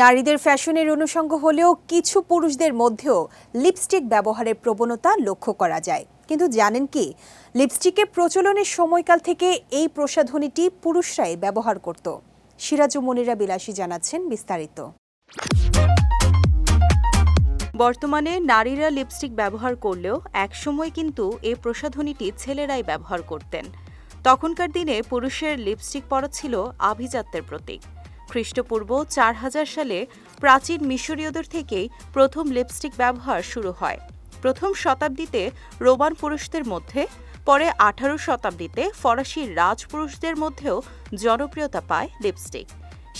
নারীদের ফ্যাশনের অনুষঙ্গ হলেও কিছু পুরুষদের মধ্যেও লিপস্টিক ব্যবহারের প্রবণতা লক্ষ্য করা যায়। কিন্তু জানেন কি লিপস্টিকের প্রচলনের সময়কাল থেকে এই প্রসাধনীটি পুরুষরাই ব্যবহার করত। সিরাজু মনিরা বিলাসী জানাচ্ছেন বিস্তারিত। বর্তমানে নারীরা লিপস্টিক ব্যবহার করলেও একসময় কিন্তু এই প্রসাধনীটি ছেলেরাই ব্যবহার করতেন। তখনকার দিনে পুরুষের লিপস্টিক পরা ছিল আভিজাত্যের প্রতীক। খ্রিস্টপূর্ব চার হাজার সালে প্রাচীন মিশরীয়দের থেকেই প্রথম লিপস্টিক ব্যবহার শুরু হয়। প্রথম শতাব্দীতে রোমান পুরুষদের মধ্যে, পরে আঠারো শতাব্দীতে ফরাসি রাজপুরুষদের মধ্যেও জনপ্রিয়তা পায় লিপস্টিক।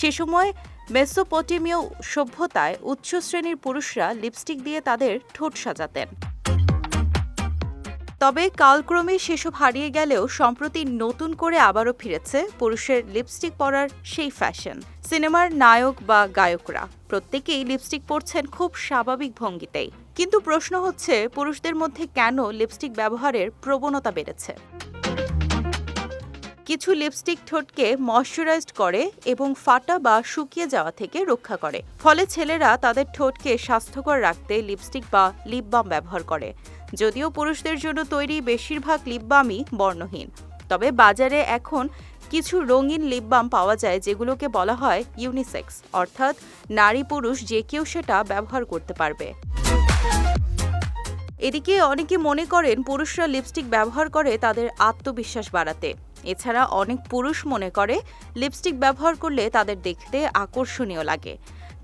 সে সময় মেসোপটেমীয় সভ্যতায় উচ্চ শ্রেণির পুরুষরা লিপস্টিক দিয়ে তাদের ঠোঁট সাজাতেন। তবে কালক্রমে সেসব হারিয়ে গেলেও সম্প্রতি নতুন করে আবারও ফিরেছে পুরুষের লিপস্টিক পরার সেই ফ্যাশন। সিনেমার নায়ক বা গায়করা প্রত্যেকেই লিপস্টিক পরছেন খুব স্বাভাবিক ভঙ্গিতেই। কিন্তু প্রশ্ন হচ্ছে, পুরুষদের মধ্যে কেন লিপস্টিক ব্যবহারের প্রবণতা বেড়েছে? কিছু লিপস্টিক ঠোঁটকে ময়শ্চারাইজড করে এবং ফাটা বা শুকিয়ে যাওয়া থেকে রক্ষা করে। ফলে ছেলেরা তাদের ঠোঁটকে স্বাস্থ্যকর রাখতে লিপস্টিক বা লিপ বাম ব্যবহার করে। যদিও পুরুষদের জন্য তৈরি বেশিরভাগ লিপ বামই বর্ণহীন। তবে বাজারে এখন কিছু রঙিন লিপ বাম পাওয়া যায় যেগুলোকে বলা হয় ইউনিসেক্স অর্থাৎ নারী পুরুষ যে কেউ সেটা ব্যবহার করতে পারবে। এদিকে অনেকে মনে করেন পুরুষরা লিপস্টিক ব্যবহার করে তাদের আত্মবিশ্বাস বাড়াতে। এছাড়া অনেক পুরুষ মনে করে লিপস্টিক ব্যবহার করলে তাদের দেখতে আকর্ষণীয় লাগে।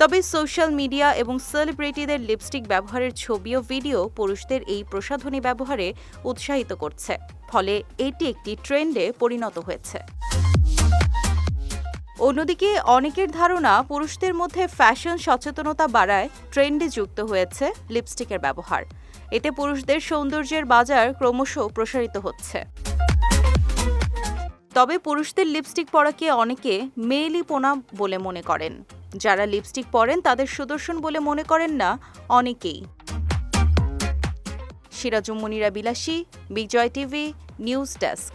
তবে সোশ্যাল মিডিয়া এবং সেলিব্রিটিদের লিপস্টিক ব্যবহারের ছবি ও ভিডিও পুরুষদের এই প্রসাধনী ব্যবহারে উৎসাহিত করছে। ফলে এটি একটি ট্রেন্ডে পরিণত হয়েছে। অন্যদিকে অনেকের ধারণা পুরুষদের মধ্যে ফ্যাশন সচেতনতা বাড়ায় ট্রেন্ডে যুক্ত হয়েছে লিপস্টিকের ব্যবহার। এতে পুরুষদের সৌন্দর্যের বাজার ক্রমশ প্রসারিত হচ্ছে। তবে পুরুষদের লিপস্টিক পরাকে অনেকে মেয়েলিপোনা বলে মনে করেন। যারা লিপস্টিক পরেন তাদের সুদর্শন বলে মনে করেন না অনেকেই। সিরাজুম মুনিরা বিলাসী, বিজয় টিভি, নিউজ ডেস্ক।